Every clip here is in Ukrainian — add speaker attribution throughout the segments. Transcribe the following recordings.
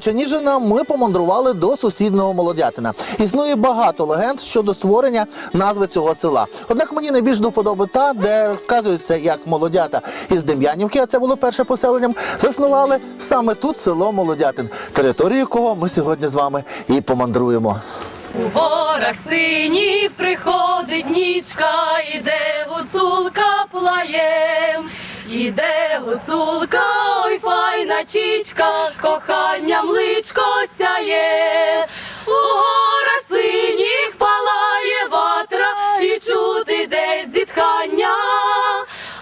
Speaker 1: Печеніжина ми помандрували до сусідного Молодятина. Існує багато легенд щодо створення назви цього села. Однак мені найбільш до вподоби та, де сказується, як молодята із Дем'янівки, а це було перше поселенням, заснували саме тут село Молодятин, територію якого ми сьогодні з вами і помандруємо.
Speaker 2: У горах синіх приходить нічка, іде гуцулка плаєм, іде гуцулка, ой файна чічка, коханням личко сяє, у горах синіх палає ватра, і чути десь зітхання,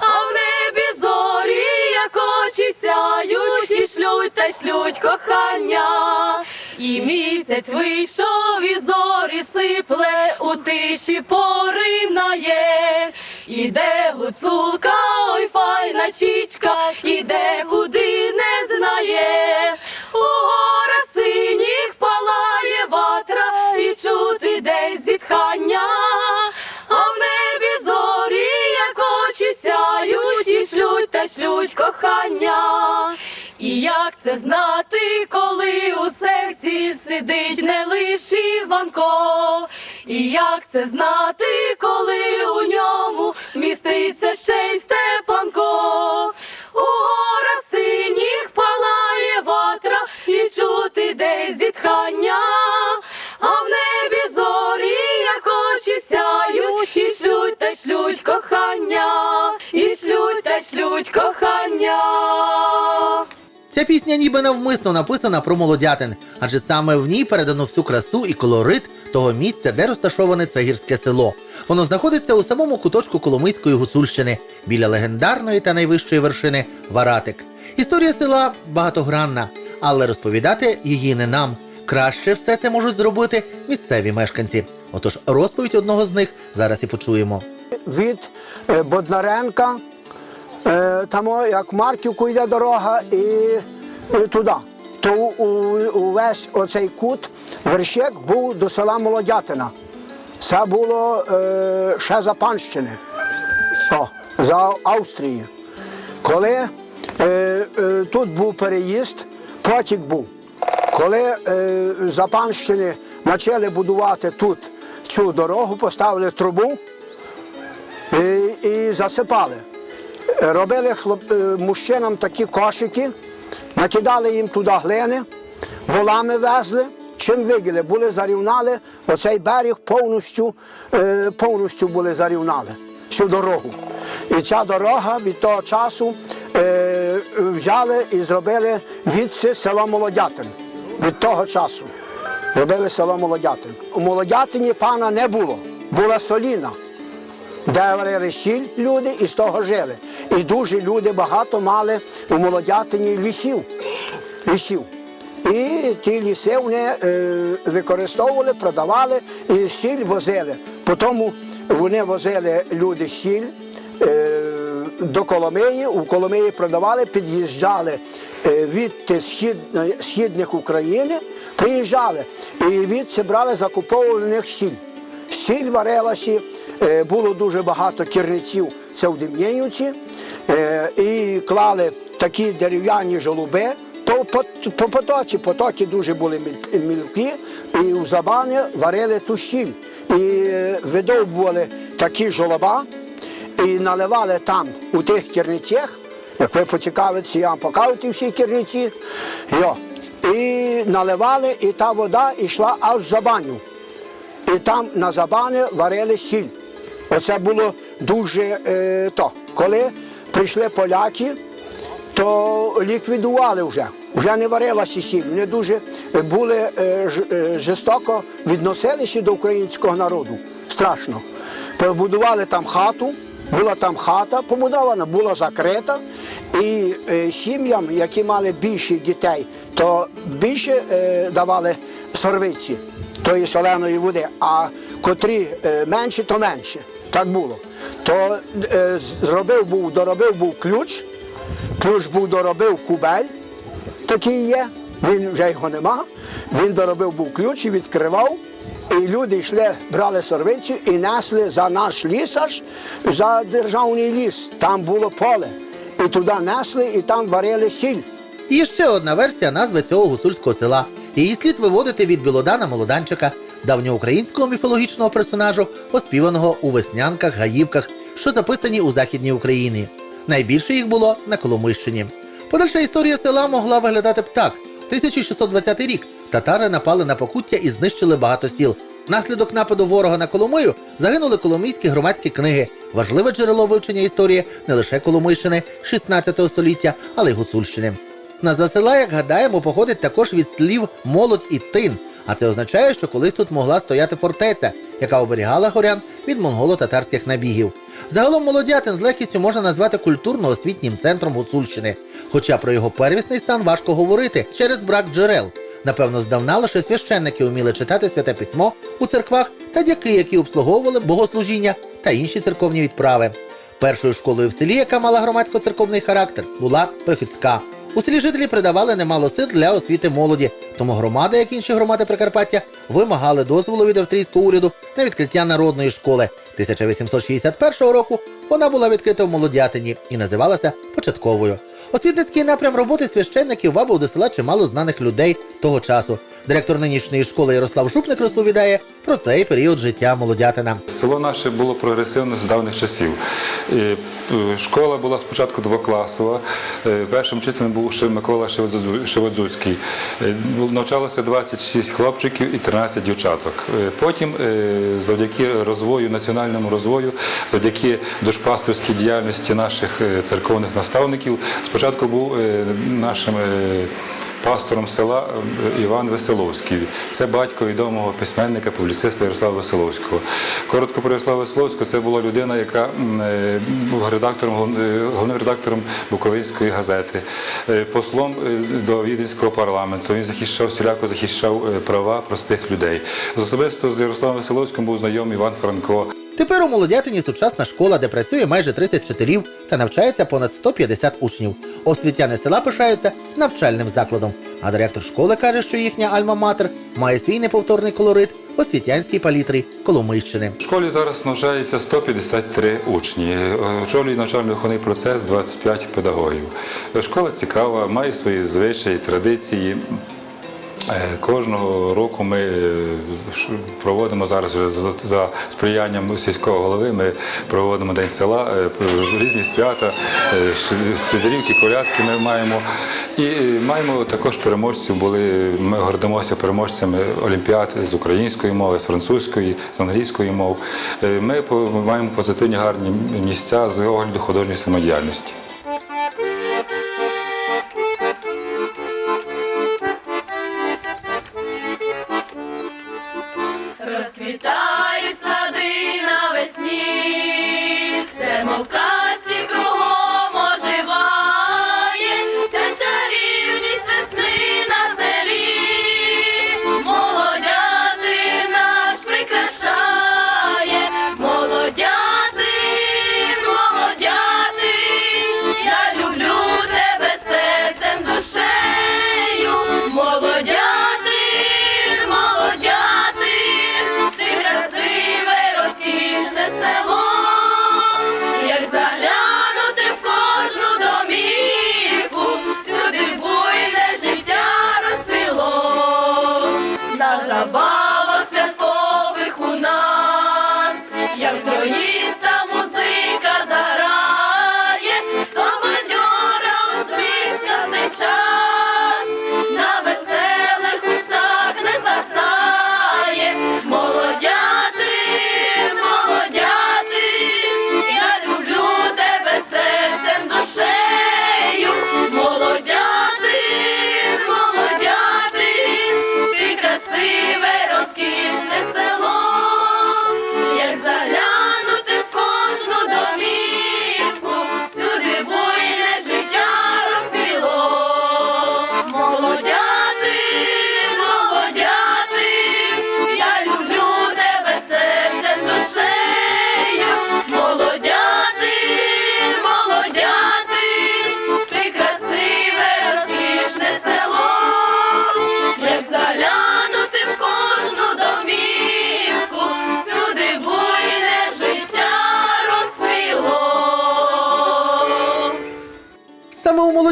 Speaker 2: а в небі зорі, як очі сяють, і шлють та шлють кохання. І місяць вийшов, і зорі сипле, у тиші поринає. Іде гуцулка, ой файна чічка, іде куди не знає. У горах синіх палає ватра, і чути десь зітхання. А в небі зорі, як очі сяють, і шлють та шлють кохання. І як це знати, коли у серці сидить не лише Іванко? І як це знати, коли у ньому міститься ще й Степанко? У горах синіх палає ватра, і чути десь зітхання, а в небі зорі, як очі сяють, і шлють та шлють кохання, і шлють та шлють кохання.
Speaker 1: Ця пісня ніби навмисно написана про молодятин, адже саме в ній передано всю красу і колорит того місця, де розташоване це гірське село. Воно знаходиться у самому куточку Коломийської гуцульщини, біля легендарної та найвищої вершини Варатик. Історія села багатогранна, але розповідати її не нам. Краще все це можуть зробити місцеві мешканці. Отож, розповідь одного з них зараз і почуємо.
Speaker 3: від е, Боднаренка, е, там як Марківку йде дорога і туди. То увесь оцей кут вершек був до села Молодятина. Це було е, ще за панщини, о, за Австрії. Коли е, е, тут був переїзд, потік був. Коли е, за панщини почали будувати тут цю дорогу, поставили трубу, і, і засипали. Робили хлоп, е, мужчинам такі кошики, накидали їм туди глини, волами везли, чим виділи, були зарівнали, оцей берег повністю, е, повністю були зарівнали всю дорогу. І ця дорога від того часу е, взяли і зробили відси село Молодятин. Від того часу робили село Молодятин. У Молодятині пана не було, була соліна де варили сіль люди і з того жили. І дуже люди багато мали у молодятині лісів. лісів. І ті ліси вони е, використовували, продавали і сіль возили. Потім вони возили люди сіль е, до Коломиї, у Коломиї продавали, під'їжджали е, від схід, східних України, приїжджали і від брали, закуповували в них сіль. Сіль варилася, було дуже багато керниців, це в Дем'янівці, е, і клали такі дерев'яні жолуби, то по, по потоці, потоки дуже були мілкі, і в забани варили ту сіль. І е, видовбували такі жолоба, і наливали там у тих керницях, як ви поцікавитеся, я вам покажу ті всі керниці, йо, і наливали, і та вода йшла аж за баню і там на забани варили сіль. Оце було дуже е, то. Коли прийшли поляки, то ліквідували вже. Вже не варилася сіль. Вони дуже були е, е, жорстоко відносилися до українського народу. Страшно. Побудували там хату, була там хата побудована, була закрита. І е, сім'ям, які мали більше дітей, то більше е, давали сорвиці тої соленої води, а котрі е, менші, то менше. Так було. То е, зробив був, доробив був ключ, ключ був доробив кубель, такий є, він вже його нема. Він доробив був ключ і відкривав. І люди йшли, брали сорвицю і несли за наш ліс аж за державний ліс. Там було поле. І туди несли, і там варили сіль.
Speaker 1: І ще одна версія назви цього гуцульського села. Її слід виводити від Білодана Молоданчика, давньоукраїнського міфологічного персонажу, оспіваного у веснянках, гаївках, що записані у Західній Україні. Найбільше їх було на Коломийщині. Подальша історія села могла виглядати б так: 1620 рік татари напали на Покуття і знищили багато сіл. Внаслідок нападу ворога на Коломию загинули коломийські громадські книги, важливе джерело вивчення історії не лише Коломийщини 16 століття, але й Гуцульщини. Назва села, як гадаємо, походить також від слів молодь і тин. А це означає, що колись тут могла стояти фортеця, яка оберігала горян від монголо-татарських набігів. Загалом молодятин з легкістю можна назвати культурно-освітнім центром Гуцульщини. Хоча про його первісний стан важко говорити через брак джерел. Напевно, здавна лише священники вміли читати святе письмо у церквах та дяки, які обслуговували богослужіння та інші церковні відправи. Першою школою в селі, яка мала громадсько-церковний характер, була Прихідська. У селі жителі придавали немало сил для освіти молоді, тому громада, як інші громади Прикарпаття, вимагали дозволу від австрійського уряду на відкриття народної школи. 1861 року вона була відкрита в Молодятині і називалася початковою. Освітницький напрям роботи священників вабив до села чимало знаних людей того часу. Директор нинішньої школи Ярослав Шупник розповідає про цей період життя молодятина.
Speaker 4: Село наше було прогресивне з давніх часів. Е, Школа була спочатку двокласова. Е, Першим вчителем був ще Микола Шеводзу- Шеводзуцький. Е, Навчалося 26 хлопчиків і 13 дівчаток. Потім, завдяки розвою, національному розвою, завдяки душпасторській діяльності наших церковних наставників, спочатку був нашим пастором села е, Іван Веселовський. Це батько відомого письменника, публіциста Ярослава Веселовського. Коротко про Ярослава Веселовського, це була людина, яка е, був редактором, е, головним редактором Буковинської газети, послом до Віденського парламенту. Він захищав всіляко захищав права простих людей. З Особисто з Ярославом Веселовським був знайомий Іван Франко.
Speaker 1: Тепер у Молодятині сучасна школа, де працює майже 30 вчителів та навчається понад 150 учнів. Освітяни села пишаються навчальним закладом. А директор школи каже, що їхня альма-матер має свій неповторний колорит освітянській палітрі Коломийщини.
Speaker 4: В школі зараз навчається 153 учні. Очолює навчально-виховний процес 25 педагогів. Школа цікава, має свої звичаї, традиції. Е, Кожного року ми е, проводимо зараз за- сприянням сільського голови. Ми проводимо день села, е, різні свята, е, колядки ми маємо. І маємо також переможців. Були ми гордимося переможцями олімпіад з української мови, з французької, з англійської мов. Е, Ми маємо позитивні гарні місця з огляду художньої самодіяльності.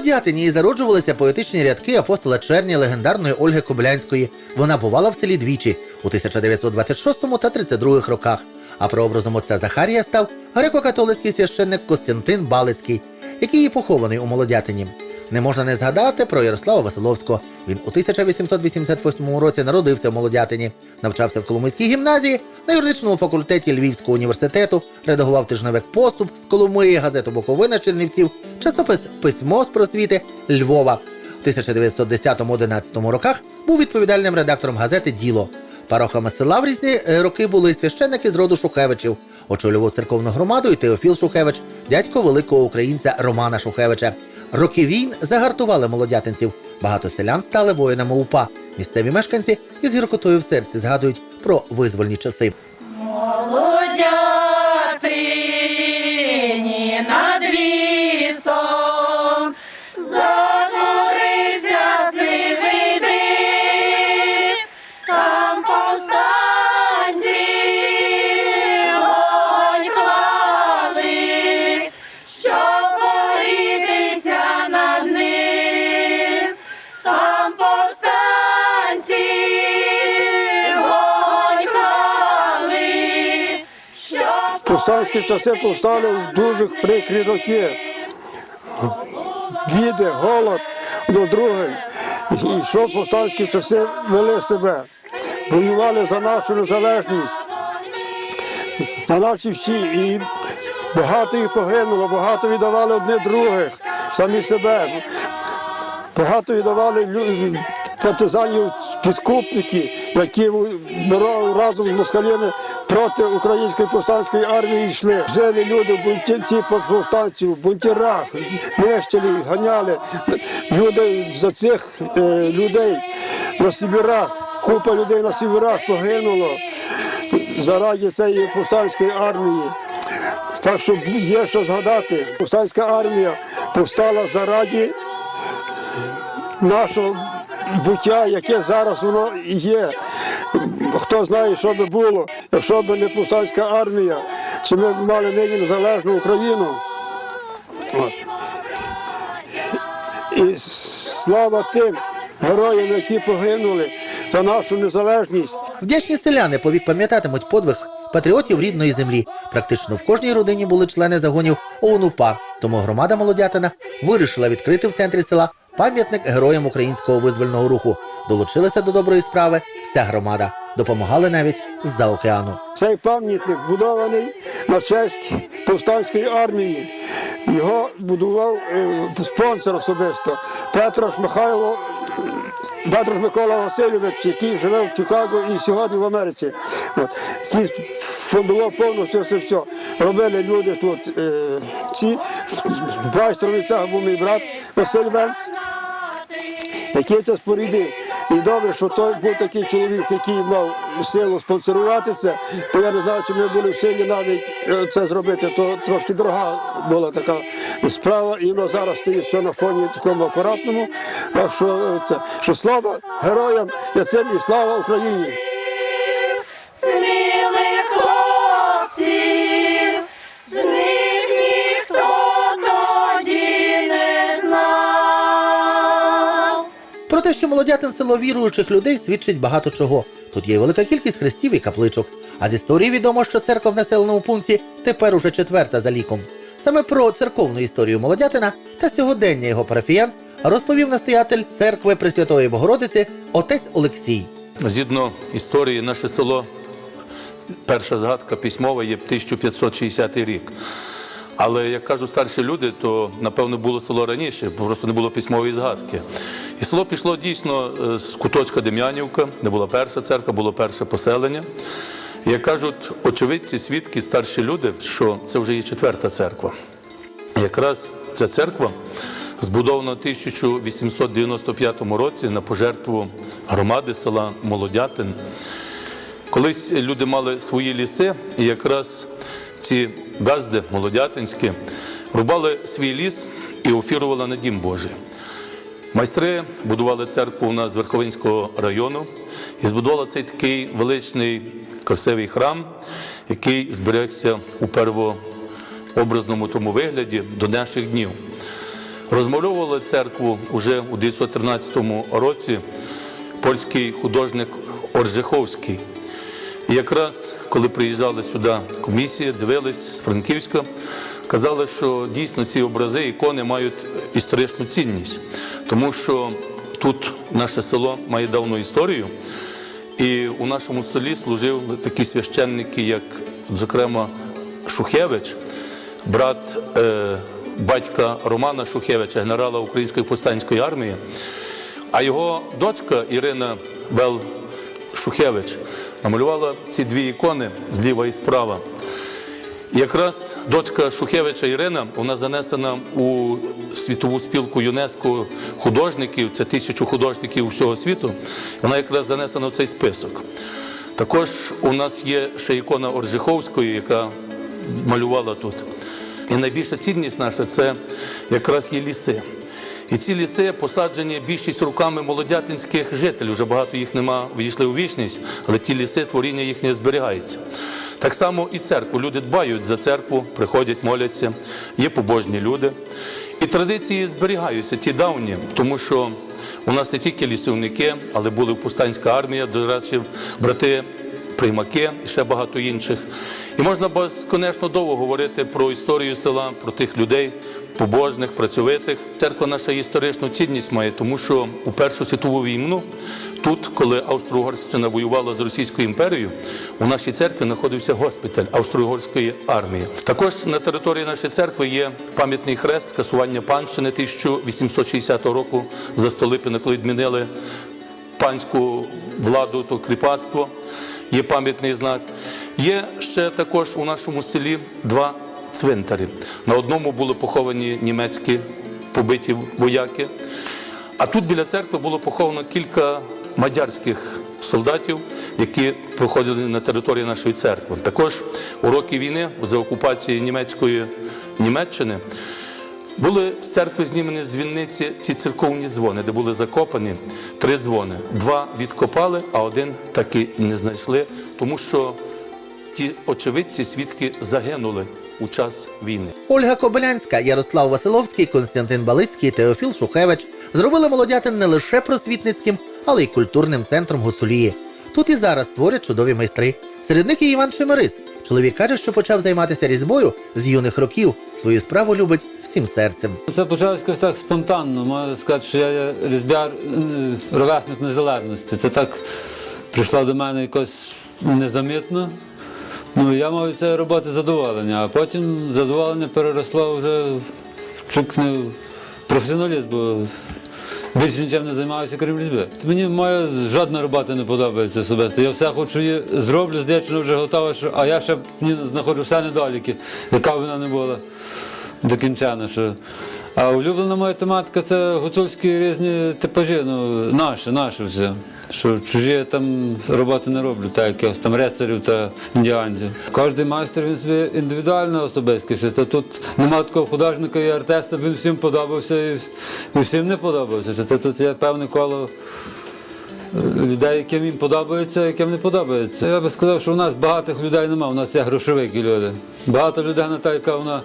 Speaker 1: Молодятині і зароджувалися поетичні рядки апостола Черні легендарної Ольги Коблянської. Вона бувала в селі двічі у 1926 та 32 роках. А прообразом отця Захарія став греко-католицький священник Костянтин Балицький, який є похований у Молодятині. Не можна не згадати про Ярослава Василовського. Він у 1888 році народився в Молодятині, навчався в Коломийській гімназії, на юридичному факультеті Львівського університету, редагував тижневик поступ з Коломиї, газету Буковина Чернівців, часопис Письмо з просвіти Львова. У 1910-11 роках був відповідальним редактором газети Діло. Парохами села в різні е, роки були священники з роду Шухевичів. Очолював церковну громаду і Теофіл Шухевич, дядько великого українця Романа Шухевича. Роки війн загартували молодятинців. Багато селян стали воїнами УПА. Місцеві мешканці із гіркотою в серці згадують про визвольні часи.
Speaker 2: Молодятині над лісом Затворився сивий там повстанці вогонь клали, борітися над ним, там повстанці
Speaker 5: Повстанські часи повстали в дуже прикрі роки. Біди, голод до другим. І що повстанські часи вели себе. Воювали за нашу незалежність, за наші всі. І багато їх погинуло, багато віддавали одне других, самі себе. Багато віддавали партизанів підкупники, які разом з москалями проти української повстанської армії йшли. Жили люди в бунтівці повстанців, бунтірах, нищили, ганяли. Люди за цих е, людей на Сибірах, купа людей на Сибірах погинуло заради цієї повстанської армії. Так що є що згадати. Повстанська армія повстала заради нашого буття, яке зараз воно є. Хто знає, що би було, якщо б не повстанська армія, чи ми б мали нині незалежну Україну. І слава тим героям, які погинули за нашу незалежність.
Speaker 1: Вдячні селяни повік пам'ятатимуть подвиг патріотів рідної землі. Практично в кожній родині були члени загонів ОУН-УПА. Тому громада Молодятина вирішила відкрити в центрі села пам'ятник героям українського визвольного руху. Долучилася до доброї справи вся громада. Допомагали навіть з-за океану.
Speaker 5: Цей пам'ятник будований на честь повстанської армії. Його будував е, спонсор особисто Петрош Михайло. Петрош Микола Васильович, який живе в Чикаго і сьогодні в Америці, який фондував повністю це все. Робили люди тут е, ці цього був мій брат Василь Венц який це спорідив. І добре, що той був такий чоловік, який мав силу спонсорувати це, то я не знаю, чи ми були в силі навіть е, це зробити, то трошки дорога була така справа, і воно зараз стоїть все на фоні такому акуратному. Що е, це що слава героям яцем і слава Україні.
Speaker 1: Молодятин село віруючих людей свідчить багато чого. Тут є велика кількість хрестів і капличок. А з історії відомо, що церква в населеному пункті тепер уже четверта за ліком. Саме про церковну історію молодятина та сьогодення його парафіян розповів настоятель церкви Пресвятої Богородиці отець Олексій.
Speaker 6: Згідно історії, наше село, перша згадка письмова є 1560 рік. Але як кажуть старші люди, то напевно було село раніше, бо просто не було письмової згадки. І село пішло дійсно е, з куточка Дем'янівка, де була перша церква, було перше поселення. І, Як кажуть очевидці, свідки, старші люди, що це вже є четверта церква. І Якраз ця церква збудована в 1895 році на пожертву громади села Молодятин. Колись люди мали свої ліси, і якраз ці газди молодятинські рубали свій ліс і офірували на дім Божий. Майстри будували церкву у нас з Верховинського району і збудували цей такий величний красивий храм, який зберегся у первообразному тому вигляді до наших днів. Розмальовували церкву вже у 1913 році польський художник Оржиховський. Якраз коли приїжджали сюди комісії, дивились з Франківська, казали, що дійсно ці образи, ікони мають історичну цінність, тому що тут наше село має давну історію, і у нашому селі служив такі священники, як, зокрема, Шухевич, брат е, батька Романа Шухевича, генерала Української повстанської армії. А його дочка Ірина Бел Шухевич намалювала ці дві ікони зліва і справа. Якраз дочка Шухевича Ірина, вона занесена у світову спілку ЮНЕСКО художників, це тисячу художників всього світу. Вона якраз занесена в цей список. Також у нас є ще ікона Оржиховської, яка малювала тут. І найбільша цінність наша це якраз є ліси. І ці ліси посаджені більшість руками молодятинських жителів. Вже багато їх нема, війшли у вічність, але ті ліси, творіння їхнє зберігається. Так само і церкву. Люди дбають за церкву, приходять, моляться, є побожні люди. І традиції зберігаються, ті давні, тому що у нас не тільки лісівники, але були повстанська армія, до речі, брати приймаки і ще багато інших. І можна безконечно довго говорити про історію села, про тих людей, побожних, працьовитих. Церква наша історичну цінність має, тому що у Першу світову війну, тут, коли Австро-Угорщина воювала з Російською імперією, у нашій церкві знаходився госпіталь Австро-Угорської армії. Також на території нашої церкви є пам'ятний хрест скасування панщини 1860 року за Столипіна, коли відмінили панську владу, то кріпацтво, є пам'ятний знак. Є ще також у нашому селі два цвинтарі. На одному були поховані німецькі побиті вояки, а тут біля церкви було поховано кілька мадярських солдатів, які проходили на території нашої церкви. Також у роки війни за окупації німецької Німеччини були з церкви знімені з ці церковні дзвони, де були закопані три дзвони. Два відкопали, а один таки не знайшли, тому що ті очевидці, свідки загинули у час війни.
Speaker 1: Ольга Кобилянська, Ярослав Василовський, Константин Балицький, Теофіл Шухевич зробили молодятин не лише просвітницьким, але й культурним центром Гуцулії. Тут і зараз творять чудові майстри. Серед них і Іван Шемерис. Чоловік каже, що почав займатися різьбою з юних років. Свою справу любить всім серцем.
Speaker 7: Це почалось якось так спонтанно. Можна сказати, що я е, ровесник незалежності. Це так прийшло до мене якось незамітно. Ну, я мав від цієї роботи задоволення, а потім задоволення переросло вже чуть не в професіоналізм, бо більше нічим не займаюся, крім різьби. Мені моя жодна робота не подобається особисто. Я все хочу її зроблю, вона вже готова, а я ще знаходжу все недоліки, яка б вона не була докінчена. Що... А улюблена моя тематика це гуцульські різні типажі, ну, наші, наші все. Що чужі я там роботи не роблю, так якихось там рецарів та індіанців. Кожен майстер він собі індивідуальна особистість. Та тут немає такого художника і артиста, він всім подобався і, всім не подобався. Це тут є певне коло людей, яким їм подобається, яким не подобається. Я би сказав, що у нас багатих людей немає, у нас є грошовики люди. Багато людей не та, яка вона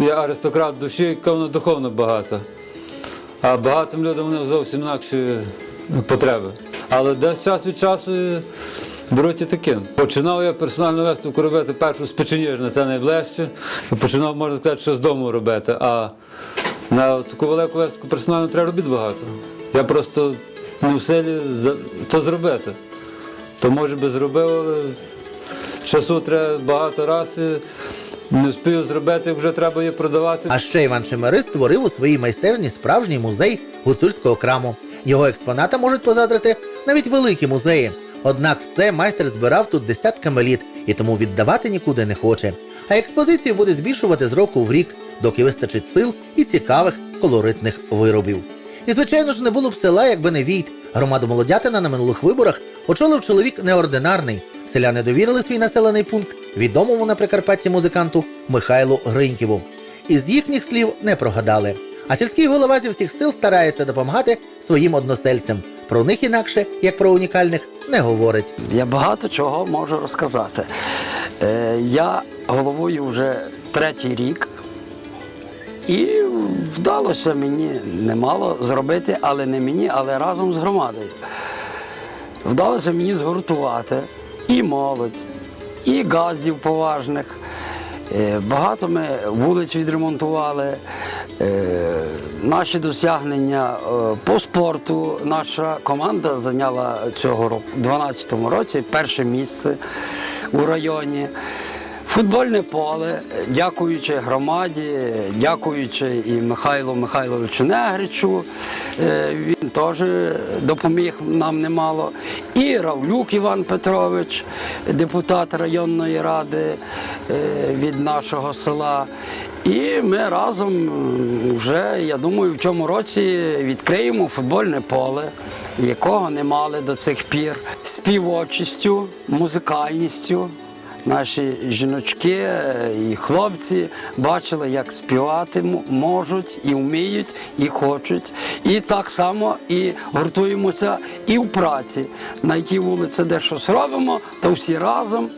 Speaker 7: є аристократ душі, яка духовно багата. А багатим людям вони зовсім інакші потреби. Але десь час від часу беруть і таке. Починав я персональну виставку робити першу з Печеніжна, це найближче. Починав, можна сказати, що з дому робити. А на таку велику виставку персонально треба робити багато. Я просто не в силі то зробити. То може би зробив, але часу треба багато разів. Не встиг зробити, вже треба її продавати.
Speaker 1: А ще Іван Чемерис створив у своїй майстерні справжній музей гуцульського краму. Його експоната можуть позаздрити навіть великі музеї. Однак все майстер збирав тут десятками літ і тому віддавати нікуди не хоче. А експозицію буде збільшувати з року в рік, доки вистачить сил і цікавих колоритних виробів. І звичайно ж не було б села, якби не війт. Громаду молодятина на минулих виборах очолив чоловік неординарний. Селяни довірили свій населений пункт відомому на Прикарпатті музиканту Михайлу Гриньківу. Із їхніх слів не прогадали. А сільський голова зі всіх сил старається допомагати своїм односельцям. Про них інакше, як про унікальних, не говорить.
Speaker 8: Я багато чого можу розказати. Е, Я головую вже третій рік І вдалося мені немало зробити, але не мені, але разом з громадою. Вдалося мені згуртувати і молодь, і газдів поважних. Е, Багато ми вулиць відремонтували. Е, Наші досягнення е, по спорту. Наша команда зайняла цього року, у 2012 році, перше місце у районі. Футбольне поле, дякуючи громаді, дякуючи і Михайлу Михайловичу Негричу, теж допоміг нам немало. І Равлюк Іван Петрович, депутат районної ради е, від нашого села. І ми разом вже, я думаю, в цьому році відкриємо футбольне поле, якого не мали до цих пір, співочістю, музикальністю. Наші жіночки е, і хлопці бачили, як співати можуть, і вміють, і хочуть. І так само і гуртуємося і в праці. На якій вулиці де щось робимо, то всі разом.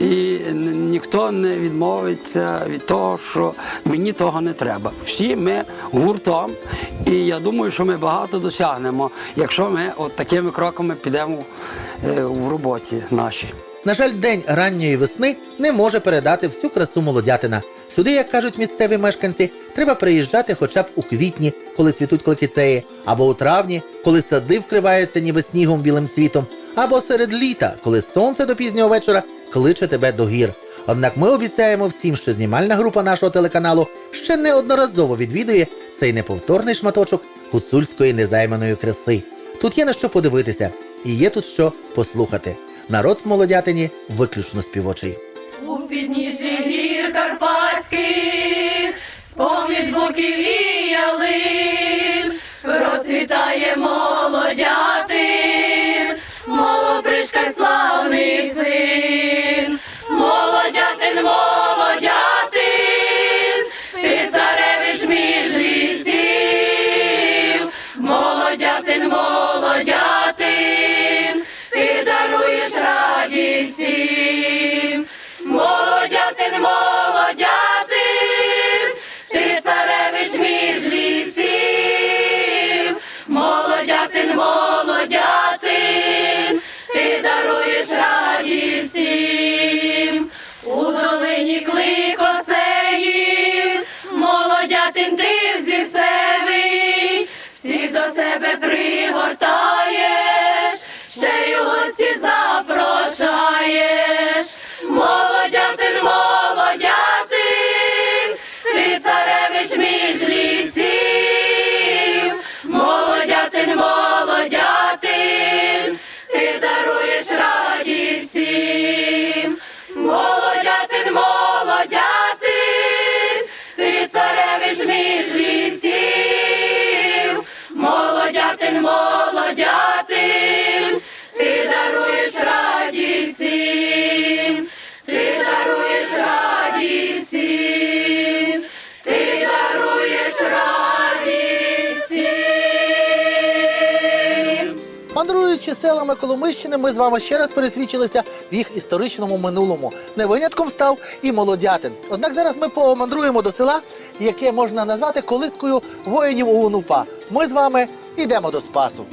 Speaker 8: І ніхто не відмовиться від того, що мені того не треба. Всі ми гуртом, і я думаю, що ми багато досягнемо, якщо ми от такими кроками підемо е, в роботі нашій.
Speaker 1: На жаль, день ранньої весни не може передати всю красу молодятина. Сюди, як кажуть місцеві мешканці, треба приїжджати хоча б у квітні, коли цвітуть клокіцеї, або у травні, коли сади вкриваються ніби снігом білим світом, або серед літа, коли сонце до пізнього вечора кличе тебе до гір. Однак ми обіцяємо всім, що знімальна група нашого телеканалу ще неодноразово відвідує цей неповторний шматочок гуцульської незайманої краси. Тут є на що подивитися, і є тут що послухати. Народ в молодятині виключно співочий.
Speaker 2: У підніжжі гір Карпатських, себе
Speaker 1: Мандруючи селами Коломищини, ми з вами ще раз пересвідчилися в їх історичному минулому. Не винятком став і молодятин. Однак зараз ми помандруємо до села, яке можна назвати колискою воїнів УНУПА. Ми з вами йдемо до Спасу.